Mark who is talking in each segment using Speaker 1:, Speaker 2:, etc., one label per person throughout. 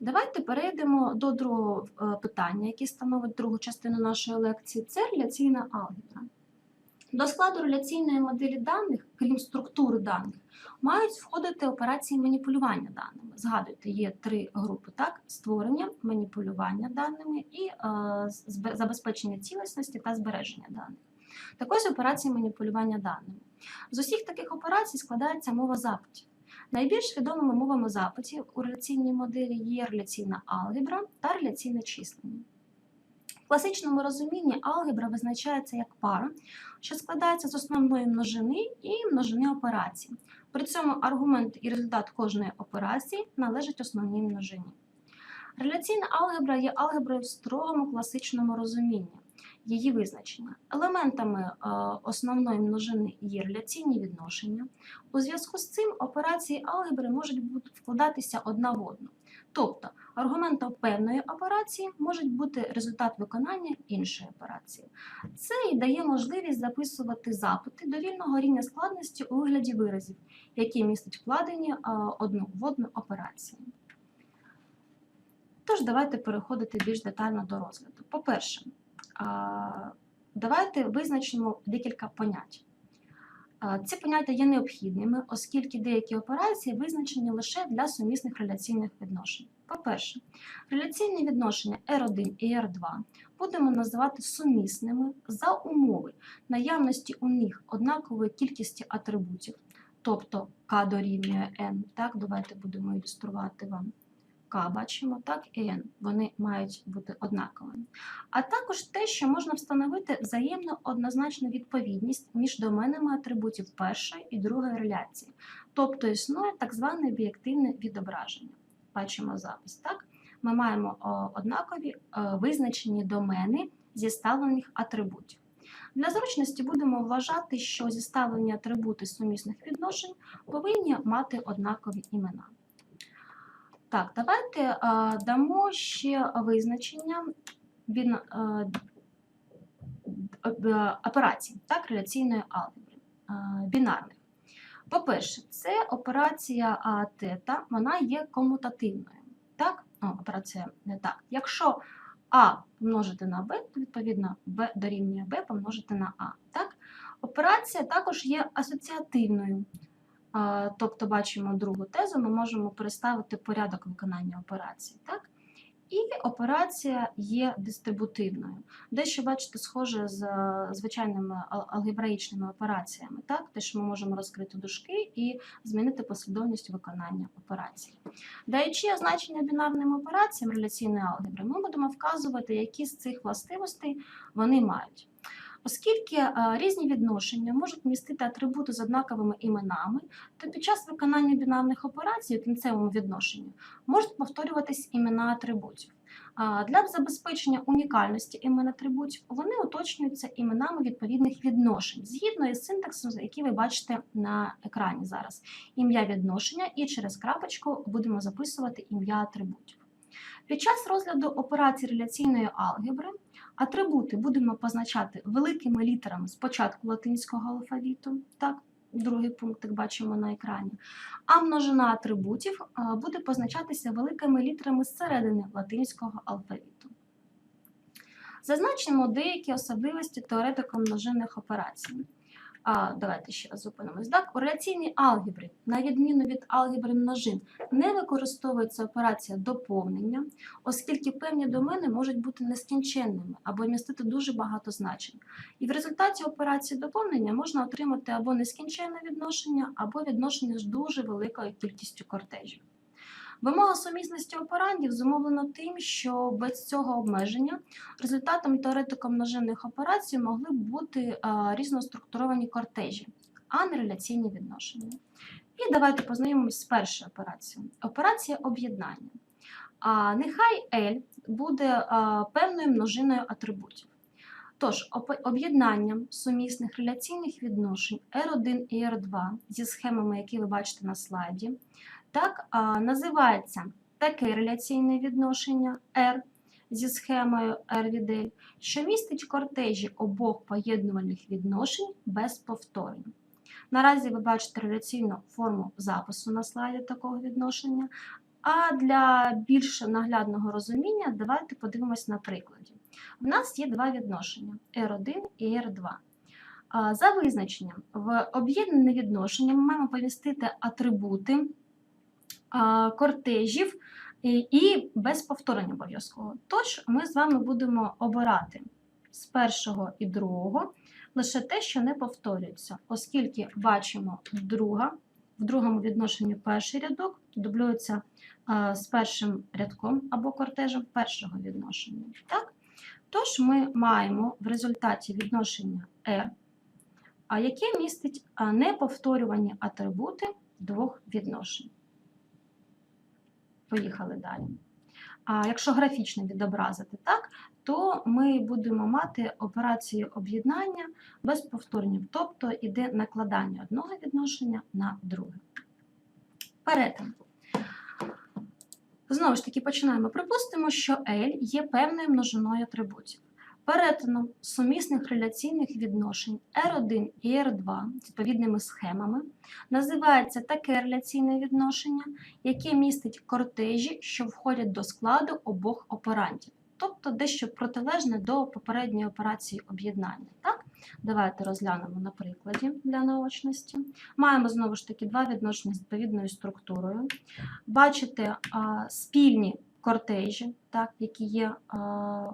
Speaker 1: Давайте перейдемо до другого е, питання, яке становить другу частину нашої лекції. Це реляційна алгебра. До складу реляційної моделі даних, крім структури даних, мають входити операції маніпулювання даними. Згадуйте, є три групи: так? створення, маніпулювання даними і е, забезпечення цілісності та збереження даних. Так ось операції маніпулювання даними. З усіх таких операцій складається мова запитів. Найбільш відомими мовами запитів у реляційній моделі є реляційна алгебра та реляційне числення. В класичному розумінні алгебра визначається як пара, що складається з основної множини і множини операцій. При цьому аргумент і результат кожної операції належать основній множині. Реляційна алгебра є алгеброю в строгому класичному розумінні. Її визначення. Елементами е, основної множини є реляційні відношення. У зв'язку з цим операції алгебри можуть вкладатися одна в одну. Тобто аргументом певної операції може бути результат виконання іншої операції. Це і дає можливість записувати запити довільного рівня складності у вигляді виразів, які містять вкладені е, одну в одну операції. Тож давайте переходити більш детально до розгляду. По-перше, Давайте визначимо декілька понять. Ці поняття є необхідними, оскільки деякі операції визначені лише для сумісних реляційних відношень. По-перше, реляційні відношення R1 і R2 будемо називати сумісними за умови наявності у них однакової кількості атрибутів, тобто k дорівнює n. Так, давайте будемо ілюструвати вам. Бачимо, так і N. Вони мають бути однаковими. А також те, що можна встановити взаємно однозначну відповідність між доменами атрибутів першої і другої реляції. Тобто існує так зване об'єктивне відображення. Бачимо запис. так? Ми маємо однакові е, визначені домени зіставлених атрибутів. Для зручності будемо вважати, що зіставлені атрибути сумісних відношень повинні мати однакові імена. Так, давайте е, дамо ще визначення бін, е, е, операцій, так, реляційної алгебри, е, бінарних. По-перше, це операція а, тета, вона є комутативною. Так? О, операція не так. Якщо А помножити на Б, то відповідно Б дорівнює Б помножити на А. Так? Операція також є асоціативною. Тобто, бачимо другу тезу, ми можемо переставити порядок виконання операції. Так? І операція є дистрибутивною. Дещо, бачите, схоже з е, звичайними алгебраїчними операціями. Так? Те, що ми можемо розкрити дужки і змінити послідовність виконання операцій. Даючи означення бінарним операціям реляційної алгебри, ми будемо вказувати, які з цих властивостей вони мають. Оскільки е, різні відношення можуть містити атрибути з однаковими іменами, то під час виконання бінарних операцій у кінцевому відношенні можуть повторюватись імена атрибутів. Для забезпечення унікальності імен атрибутів вони уточнюються іменами відповідних відношень згідно із синтаксом, який ви бачите на екрані зараз. Ім'я відношення і через крапочку будемо записувати ім'я атрибутів. Під час розгляду операцій реляційної алгебри атрибути будемо позначати великими літерами спочатку латинського алфавіту, так, другий пункт, як бачимо на екрані. А множина атрибутів буде позначатися великими літерами зсередини латинського алфавіту. Зазначимо деякі особливості теоретико множинних операцій. А, давайте ще раз зупинимось. Так, у алгебрі, на відміну від алгебри множин, не використовується операція доповнення, оскільки певні домени можуть бути нескінченними або містити дуже багато значень. І в результаті операції доповнення можна отримати або нескінченне відношення, або відношення з дуже великою кількістю кортежів. Вимога сумісності операндів зумовлена тим, що без цього обмеження результатом теоретико множинних операцій могли б бути різноструктуровані кортежі, а не реляційні відношення. І давайте познайомимось з першою операцією. Операція об'єднання. А, нехай L буде певною множиною атрибутів. Тож, об'єднанням сумісних реляційних відношень R1 і R2 зі схемами, які ви бачите на слайді, так, а, називається таке реляційне відношення R зі схемою R від L, що містить кортежі обох поєднувальних відношень без повторень. Наразі ви бачите реляційну форму запису на слайді такого відношення, А для більш наглядного розуміння давайте подивимось на прикладі. В нас є два відношення R1 і R2. За визначенням, в об'єднане відношення ми маємо помістити атрибути кортежів і, без повторення обов'язково. Тож ми з вами будемо обирати з першого і другого лише те, що не повторюється, оскільки бачимо друга, в другому відношенні перший рядок дублюється з першим рядком або кортежем першого відношення. Так? Тож ми маємо в результаті відношення R, яке містить неповторювані атрибути двох відношень. Поїхали далі. А якщо графічно відобразити так, то ми будемо мати операцію об'єднання без повторнів, тобто іде накладання одного відношення на друге. Перетин. Знову ж таки, починаємо. Припустимо, що L є певною множиною атрибутів. Перетином сумісних реляційних відношень R1 і R2 з відповідними схемами називається таке реляційне відношення, яке містить кортежі, що входять до складу обох оперантів, тобто дещо протилежне до попередньої операції об'єднання. Так? Давайте розглянемо на прикладі для наочності. Маємо знову ж таки два відношення з відповідною структурою. Бачите а, спільні кортежі, так, які є а,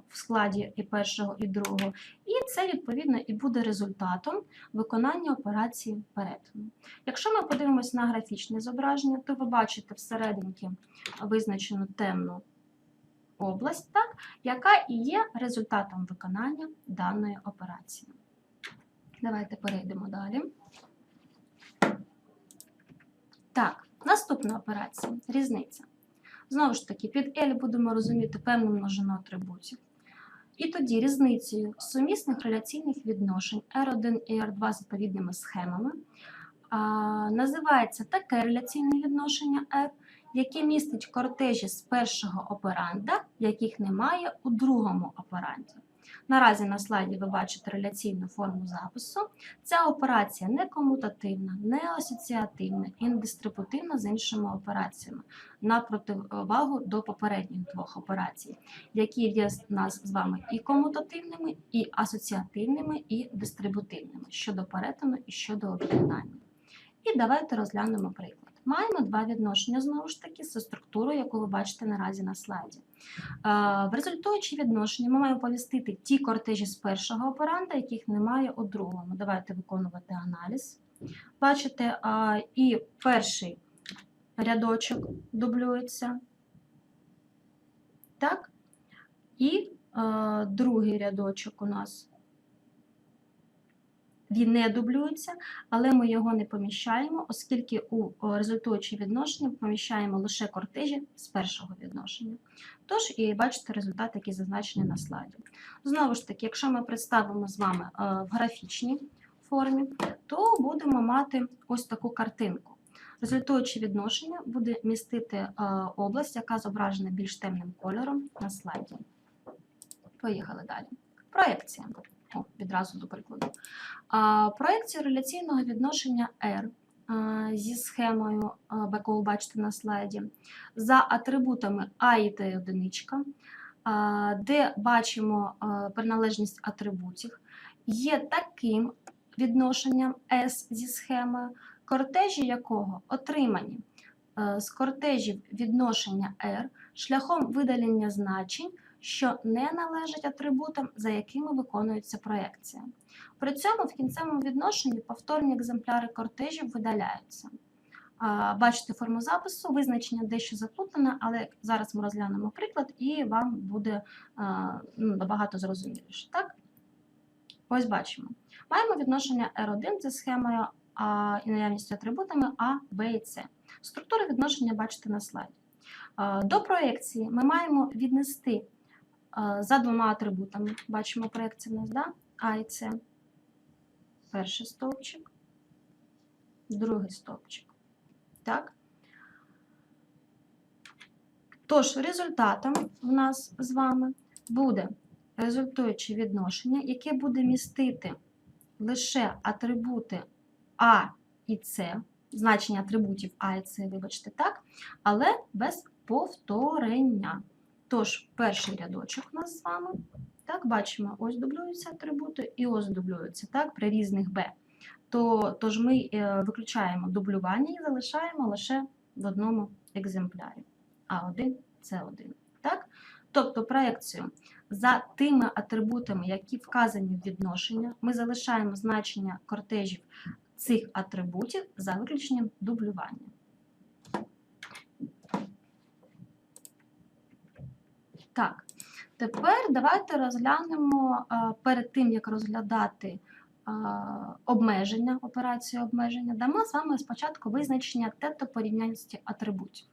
Speaker 1: в складі і першого, і другого. І це, відповідно, і буде результатом виконання операції перетину. Якщо ми подивимося на графічне зображення, то ви бачите всерединки визначену темну область, так, яка і є результатом виконання даної операції. Давайте перейдемо далі. Так, наступна операція різниця. Знову ж таки, під L будемо розуміти певну множину атрибутів. І тоді різницею сумісних реляційних відношень R1 і R2 з відповідними схемами а, називається таке реляційне відношення R, яке містить кортежі з першого операнда, яких немає у другому операнді. Наразі на слайді ви бачите реляційну форму запису. Ця операція не комутативна, не асоціативна і не дистрибутивна з іншими операціями на противагу до попередніх двох операцій, які є в нас з вами і комутативними, і асоціативними, і дистрибутивними щодо перетину і щодо об'єднання. І давайте розглянемо приклад. Маємо два відношення знову ж таки зі структурою, яку ви бачите наразі на слайді. В результуючі відношення ми маємо повістити ті кортежі з першого операнда, яких немає у другому. Давайте виконувати аналіз. Бачите, і перший рядочок дублюється. Так? І другий рядочок у нас він не дублюється, але ми його не поміщаємо, оскільки у результуючі відношення поміщаємо лише кортежі з першого відношення. Тож, і бачите результат, який зазначений на слайді. Знову ж таки, якщо ми представимо з вами в графічній формі, то будемо мати ось таку картинку. Результуюче відношення буде містити область, яка зображена більш темним кольором на слайді. Поїхали далі. Проекція. О, відразу до прикладу. Проекція реляційного відношення R зі схемою, яку бачите на слайді, за атрибутами А і Т одиничка, де бачимо приналежність атрибутів, є таким відношенням S зі схемою, кортежі якого отримані з кортежів відношення R шляхом видалення значень що не належать атрибутам, за якими виконується проекція. При цьому в кінцевому відношенні повторні екземпляри кортежів видаляються. Бачите форму запису, визначення дещо заплутане, але зараз ми розглянемо приклад і вам буде ну, набагато зрозуміліше. Так? Ось бачимо. Маємо відношення R1 зі схемою а, і наявністю атрибутами А, Б і С. Структуру відношення бачите на слайді. До проєкції ми маємо віднести за двома атрибутами. Бачимо проекцію нас, да? А і С. Перший стовпчик, другий стовпчик. Так? Тож, результатом в нас з вами буде результуюче відношення, яке буде містити лише атрибути А і С значення атрибутів А і С, вибачте, так, але без повторення. Тож, перший рядочок у нас з вами. Так, бачимо, ось дублюються атрибути і ось дублюються так, при різних Б. То, тож ми е, виключаємо дублювання і залишаємо лише в одному екземплярі. А1 С1. Так? Тобто проекцію за тими атрибутами, які вказані в відношення, ми залишаємо значення кортежів цих атрибутів за виключенням дублювання. Так, тепер давайте розглянемо е, перед тим, як розглядати е, обмеження, операцію обмеження, дамо з вами спочатку визначення тета порівняльності атрибутів.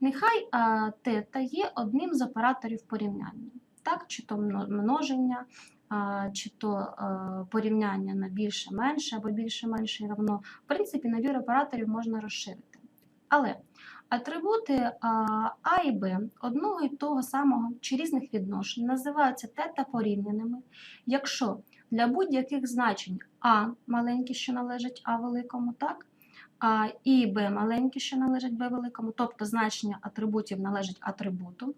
Speaker 1: Нехай е, тета є одним з операторів порівняння, так, чи то множення, чи то порівняння на більше-менше або більше-менше і равно. В принципі, набір операторів можна розширити. Але атрибути а, і Б одного і того самого чи різних відношень називаються тета порівняними, якщо для будь-яких значень А маленькі, що належать А великому, так? А, і Б маленькі, що належать Б великому, тобто значення атрибутів належать атрибуту.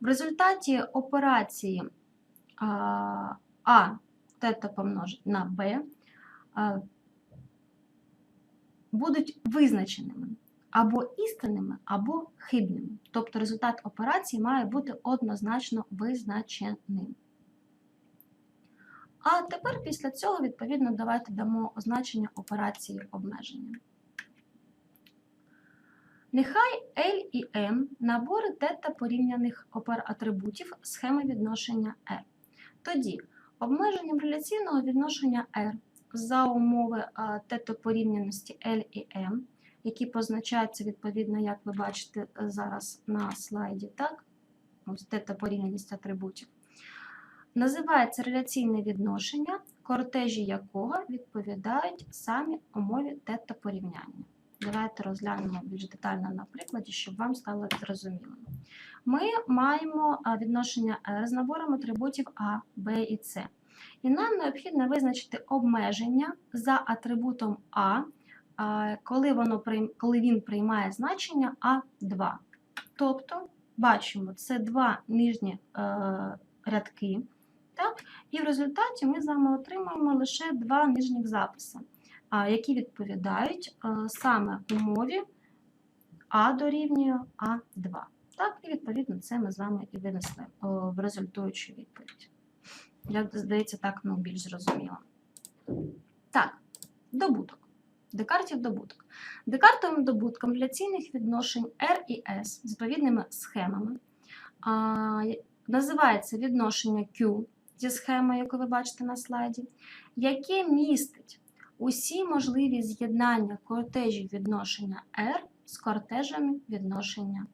Speaker 1: В результаті операції а, тета помножить на а, будуть визначеними або істинними, або хибними. Тобто результат операції має бути однозначно визначеним. А тепер після цього, відповідно, давайте дамо означення операції обмеження. Нехай L і M набори тета порівняних опер- атрибутів схеми відношення R. Тоді обмеженням реляційного відношення R за умови тетопорівняності L і M, які позначаються відповідно, як ви бачите е, зараз на слайді, так? Ось тетопорівняність атрибутів, називається реляційне відношення, кортежі якого відповідають самі умові тетопорівняння. Давайте розглянемо більш детально на прикладі, щоб вам стало зрозуміло. Ми маємо відношення R з набором атрибутів А, Б і С. І нам необхідно визначити обмеження за атрибутом а, коли, воно, коли він приймає значення А2. Тобто, бачимо, це два нижні е, рядки. Так? І в результаті ми з вами отримаємо лише два нижніх записи, які відповідають е, саме умові А дорівнює А2. Так, і відповідно це ми з вами і винесли в результуючу відповідь. Як здається, так ну, більш зрозуміло. Так, добуток. Декартів добуток. Декартовим добутком реляційних відношень R і S з відповідними схемами а, називається відношення Q зі схемою, яку ви бачите на слайді, яке містить усі можливі з'єднання кортежів відношення R з кортежами відношення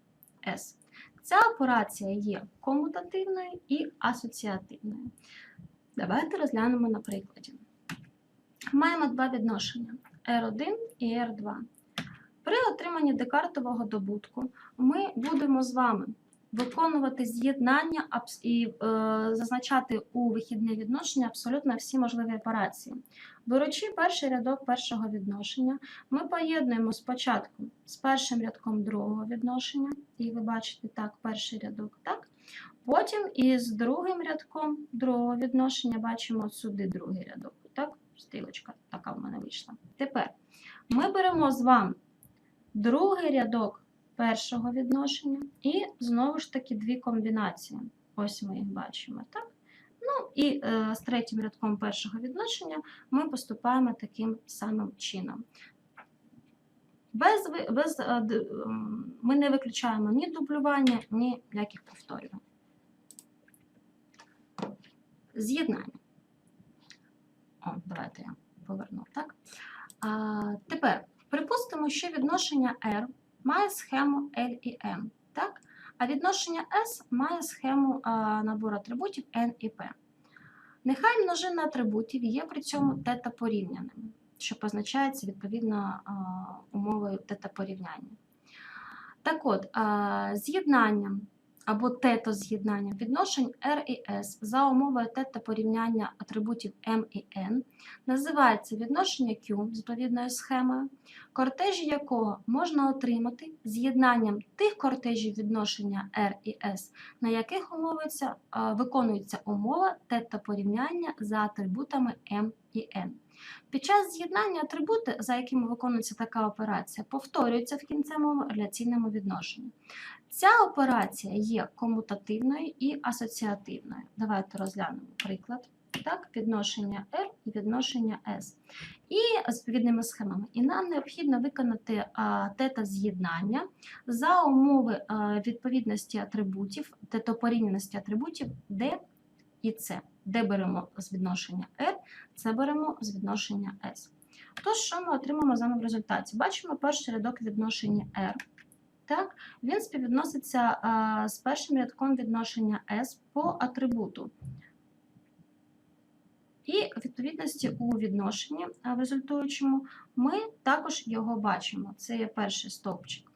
Speaker 1: S. Ця операція є комутативною і асоціативною. Давайте розглянемо на прикладі. Маємо два відношення R1 і R2. При отриманні декартового добутку ми будемо з вами виконувати з'єднання і е, зазначати у вихідне відношення абсолютно всі можливі операції. Беручи перший рядок першого відношення, ми поєднуємо спочатку з першим рядком другого відношення, і ви бачите так, перший рядок, так? Потім із другим рядком другого відношення бачимо сюди другий рядок. Стрілочка така в мене вийшла. Тепер ми беремо з вами другий рядок першого відношення і знову ж таки дві комбінації. Ось ми їх бачимо, так? Ну і е, з третім рядком першого відношення ми поступаємо таким самим чином. Без, без, е, ми не виключаємо ні дублювання, ні ніяких повторювань. З'єднання. О, давайте я поверну, так? А, тепер припустимо, що відношення R має схему L і M, так? А відношення S має схему а, набору атрибутів N і P. Нехай множина атрибутів є при цьому тета порівняними, що позначається відповідно умовою тета порівняння. Так от, з'єднанням або тето з'єднання відношень R і S за умовою тета порівняння атрибутів M і N називається відношення Q з відповідною схемою, кортежі якого можна отримати з'єднанням тих кортежів відношення R і S, на яких умовиться, виконується умова тета порівняння за атрибутами M і N. Під час з'єднання атрибути, за якими виконується така операція, повторюються в кінцевому реляційному відношенні. Ця операція є комутативною і асоціативною. Давайте розглянемо приклад. Так, відношення R і відношення S. І з відповідними схемами. І нам необхідно виконати тета з'єднання за умови відповідності атрибутів, тетопорівняності атрибутів D і C. Де беремо з відношення R, це беремо з відношення S. Тож, що ми отримаємо з вами в результаті? Бачимо перший рядок відношення R. Так, він співвідноситься з першим рядком відношення S по атрибуту. І в відповідності у відношенні в результуючому ми також його бачимо. Це є перший стовпчик.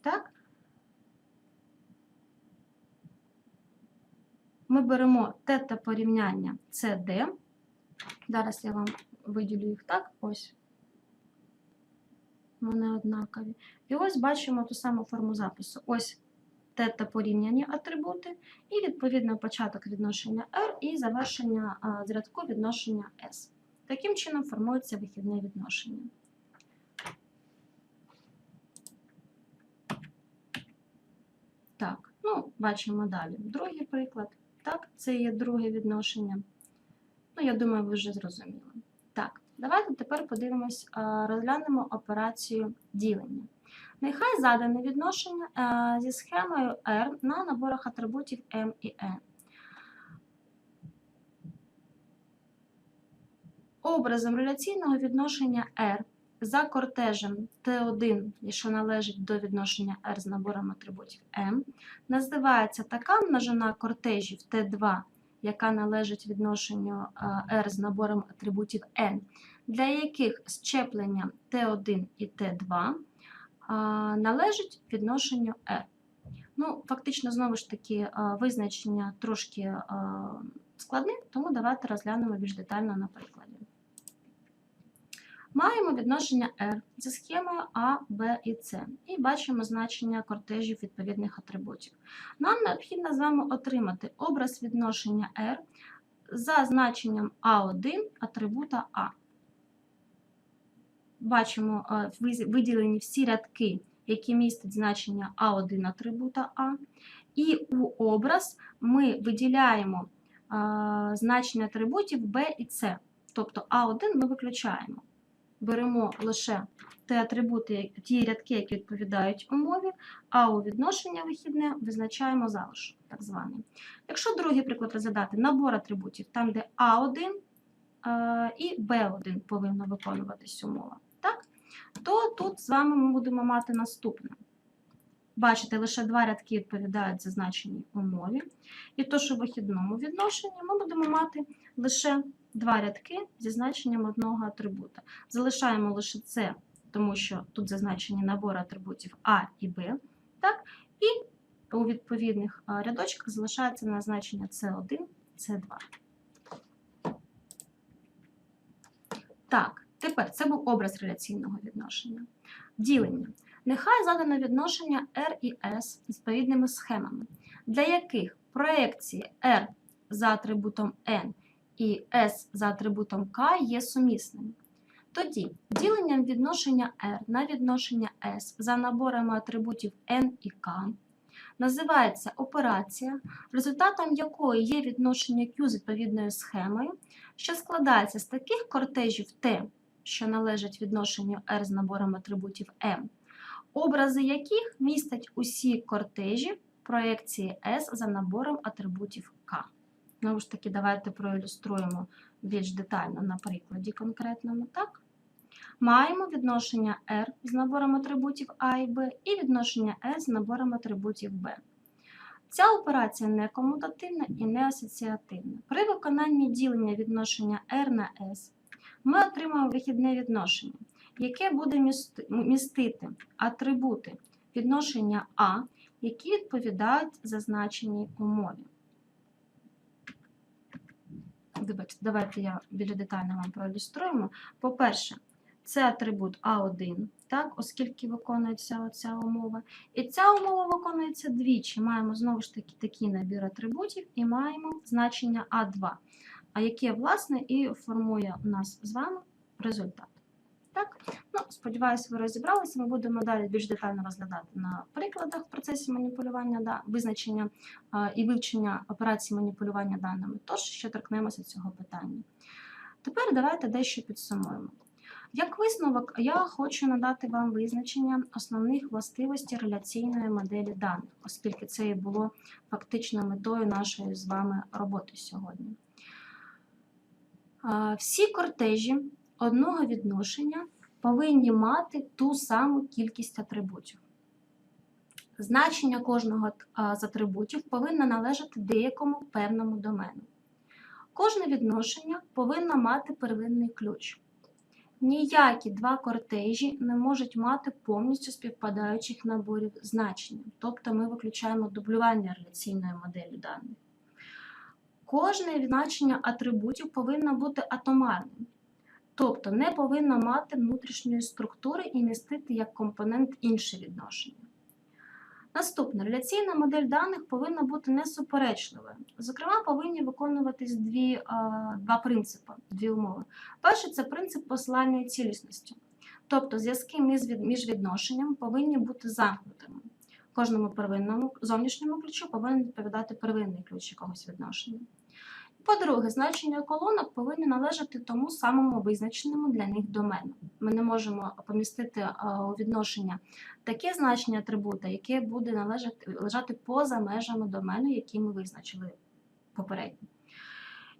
Speaker 1: Так? Ми беремо тета порівняння CD. Зараз я вам виділю їх так. Ось. Вони однакові. І ось бачимо ту саму форму запису. Ось тета порівняні атрибути, і відповідно початок відношення R і завершення а, з рядку відношення S. Таким чином формується вихідне відношення. Так, ну, бачимо далі. Другий приклад. Так, це є друге відношення. Ну, я думаю, ви вже зрозуміли. Давайте тепер подивимось, розглянемо операцію ділення. Нехай задане відношення зі схемою R на наборах атрибутів M і N. Образом реляційного відношення R за кортежем T1, що належить до відношення R з набором атрибутів M, називається така множина кортежів T2, яка належить відношенню R з набором атрибутів N, для яких щеплення T1 і T2 належить відношенню R. Ну, фактично, знову ж таки, визначення трошки складне, тому давайте розглянемо більш детально на прикладі. Маємо відношення R зі схемою А, Б і С. І бачимо значення кортежів відповідних атрибутів. Нам необхідно з вами отримати образ відношення R за значенням А1 атрибута А. Бачимо е, виділені всі рядки, які містять значення А1 атрибута А. І у образ ми виділяємо е, значення атрибутів Б і С. Тобто А1 ми виключаємо беремо лише ті атрибути, ті рядки, які відповідають умові, а у відношення вихідне визначаємо залишок, так званий. Якщо другий приклад розглядати набор атрибутів, там, де А1 е, і Б1 повинна виконуватись умова? То тут з вами ми будемо мати наступне. Бачите, лише два рядки відповідають зазначеній умові. І то, що в вихідному відношенні, ми будемо мати лише два рядки зі значенням одного атрибута. Залишаємо лише це, тому що тут зазначені набори атрибутів А і Б. Так? І у відповідних рядочках залишається назначення С1, С2. Так, тепер це був образ реляційного відношення. Ділення. Нехай задано відношення R і S з відповідними схемами, для яких проекції R за атрибутом N і S за атрибутом K є сумісними. Тоді діленням відношення R на відношення S за наборами атрибутів N і K називається операція, результатом якої є відношення Q з відповідною схемою, що складається з таких кортежів T, що належать відношенню R з набором атрибутів M, образи яких містять усі кортежі проекції S за набором атрибутів K. Знову ж таки, давайте проілюструємо більш детально на прикладі конкретному. Так? Маємо відношення R з набором атрибутів А і Б і відношення S з набором атрибутів Б. Ця операція не комутативна і не асоціативна. При виконанні ділення відношення R на S ми отримаємо вихідне відношення, яке буде містити атрибути відношення А які відповідають зазначеній умові. Давайте, я більш детально вам проілюструємо. По-перше, це атрибут А1, так, оскільки виконується оця умова. І ця умова виконується двічі. Маємо знову ж таки такий набір атрибутів і маємо значення А2, а яке, власне, і формує у нас з вами результат. Так? Ну, сподіваюся, ви розібралися. Ми будемо далі більш детально розглядати на прикладах в процесі маніпулювання да, визначення а, і вивчення операцій маніпулювання даними. Тож ще торкнемося цього питання. Тепер давайте дещо підсумуємо. Як висновок, я хочу надати вам визначення основних властивостей реляційної моделі даних, оскільки це і було фактично метою нашої з вами роботи сьогодні. Всі кортежі одного відношення повинні мати ту саму кількість атрибутів. Значення кожного з атрибутів повинно належати деякому певному домену. Кожне відношення повинно мати первинний ключ. Ніякі два кортежі не можуть мати повністю співпадаючих наборів значення, тобто ми виключаємо дублювання реляційної моделі даних. Кожне значення атрибутів повинно бути атомарним, тобто не повинно мати внутрішньої структури і містити як компонент інше відношення. Наступне, реляційна модель даних повинна бути несуперечливою. Зокрема, повинні виконуватись дві, два принципи, дві умови. Перший це принцип посилальної цілісності. Тобто зв'язки між відношенням повинні бути замкнутими. Кожному первинному зовнішньому ключу повинен відповідати первинний ключ якогось відношення. По-друге, значення колонок повинні належати тому самому визначеному для них домену. Ми не можемо помістити е, у відношення таке значення атрибута, яке буде належати, лежати поза межами домену, який ми визначили попередньо.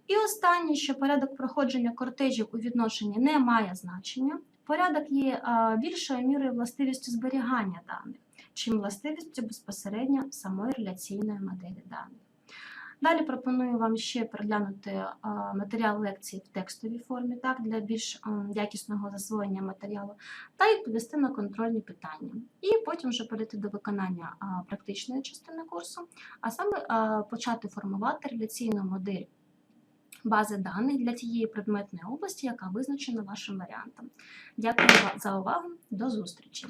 Speaker 1: І останнє, що порядок проходження кортежів у відношенні не має значення. Порядок є е, більшою мірою властивістю зберігання даних, чим властивістю безпосередньо самої реляційної моделі даних. Далі пропоную вам ще переглянути е, матеріал лекції в текстовій формі, так, для більш якісного засвоєння матеріалу, та відповісти на контрольні питання. І потім вже перейти до виконання практичної частини курсу, а саме почати формувати реляційну модель бази даних для тієї предметної області, яка визначена вашим варіантом. Дякую за увагу, до зустрічі!